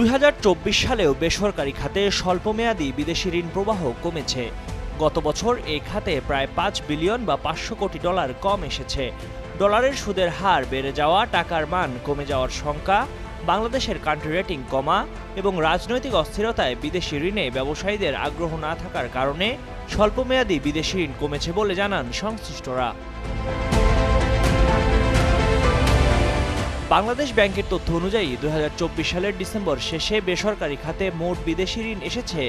দুই হাজার চব্বিশ সালেও বেসরকারি খাতে স্বল্পমেয়াদী বিদেশি ঋণ প্রবাহ কমেছে। গত বছর এই খাতে প্রায় পাঁচ বিলিয়ন বা পাঁচশো কোটি ডলার কম এসেছে। ডলারের সুদের হার বেড়ে যাওয়া, টাকার মান কমে যাওয়ার শঙ্কা, বাংলাদেশের কান্ট্রি রেটিং কমা এবং রাজনৈতিক অস্থিরতায় বিদেশি ঋণে ব্যবসায়ীদের আগ্রহ না থাকার কারণে স্বল্পমেয়াদী বিদেশি ঋণ কমেছে বলে জানান সংশ্লিষ্টরা। বাংলাদেশ ব্যাংকের তথ্য অনুযায়ী দু হাজার চব্বিশ সালের ডিসেম্বর শেষে বেসরকারি খাতে মোট বিদেশি ঋণ এসেছে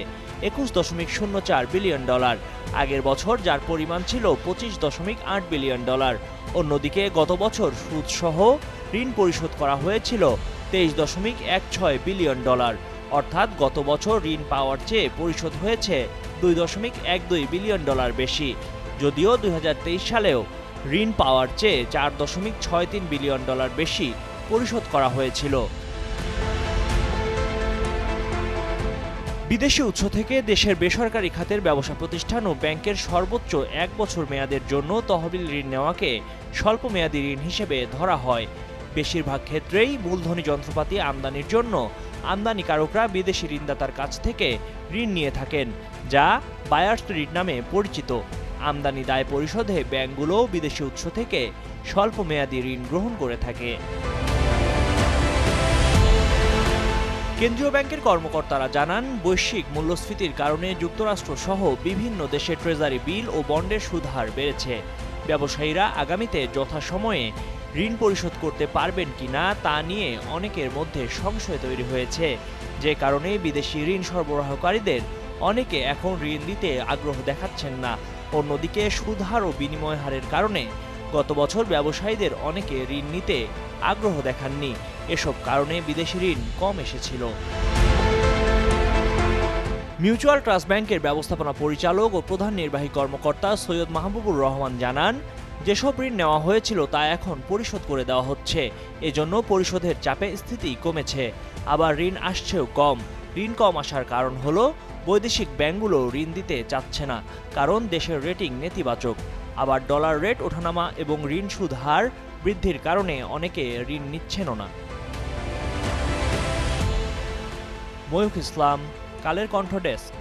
একুশ দশমিক শূন্য চার বিলিয়ন ডলার। আগের বছর যার পরিমাণ ছিল পঁচিশ দশমিক আট বিলিয়ন ডলার। অন্যদিকে গত বছর সুদসহ ঋণ পরিশোধ করা হয়েছিল তেইশ দশমিক এক ছয় বিলিয়ন ডলার। অর্থাৎ গত বছর ঋণ পাওয়ার চেয়ে পরিশোধ হয়েছে দুই দশমিক এক দুই বিলিয়ন ডলার বেশি। যদিও দু হাজার তেইশ সালেও ঋণ পাওয়ার চেয়ে চার দশমিক ছয় তিন বিলিয়ন ডলার বেশি পরিশোধ করা হয়েছিল। বিদেশি উৎস থেকে দেশের বেসরকারি খাতের ব্যবসা প্রতিষ্ঠান ও ব্যাংকের সর্বোচ্চ এক বছর মেয়াদের জন্য তহবিল ঋণ নেওয়াকে স্বল্প মেয়াদী ঋণ হিসেবে ধরা হয়। বেশিরভাগ ক্ষেত্রেই মূলধনী যন্ত্রপাতি আমদানির জন্য আমদানিকারকরা বিদেশি ঋণদাতার কাছ থেকে ঋণ নিয়ে থাকেন, যা বায়ার্স ঋণ নামে পরিচিত। আমদানি দায় পরিশোধে ব্যাংকগুলোও বিদেশি উৎস থেকে স্বল্প মেয়াদী ঋণ গ্রহণ করে থাকে। কেন্দ্রীয় ব্যাংকের কর্মকর্তারা জানান, বৈশ্বিক মূল্যস্ফীতির কারণে যুক্তরাষ্ট্র সহ বিভিন্ন দেশে ট্রেজারি বিল ও বন্ডের সুদ হার বেড়েছে। ব্যবসায়ীরা আগামীতে যথাসময়ে ঋণ পরিশোধ করতে পারবেন কিনা তা নিয়ে অনেকের মধ্যে সংশয় তৈরি হয়েছে। যে কারণে বিদেশি ঋণ সরবরাহকারীদের অনেকে এখন ঋণ দিতে আগ্রহ দেখাচ্ছেন না। অন্যদিকে সুদহার ও বিনিময় হারের কারণে গত বছর ব্যবসায়ীদের অনেকে ঋণ নিতে আগ্রহ দেখাননি। এসব কারণে বিদেশি ঋণ কম এসেছিল। মিউচুয়াল ট্রাস্ট ব্যাংকের ব্যবস্থাপনা পরিচালক ও প্রধান নির্বাহী কর্মকর্তা সৈয়দ মাহবুবুর রহমান জানান, যেসব ঋণ নেওয়া হয়েছিল তা এখন পরিশোধ করে দেওয়া হচ্ছে। এজন্য পরিশোধের চাপে স্থিতি কমেছে। আবার ঋণ আসছেও কম। ঋণ কম আসার কারণ হলো, বৈদেশিক ব্যাংকগুলো ঋণ দিতে চাচ্ছে না, কারণ দেশের রেটিং নেতিবাচক। আবার ডলার রেট ওঠানামা এবং ঋণ সুদ হার বৃদ্ধির কারণে অনেকে ঋণ নিচ্ছেনও না। ময়ূখ ইসলাম, কালের কণ্ঠ ডেস্ক।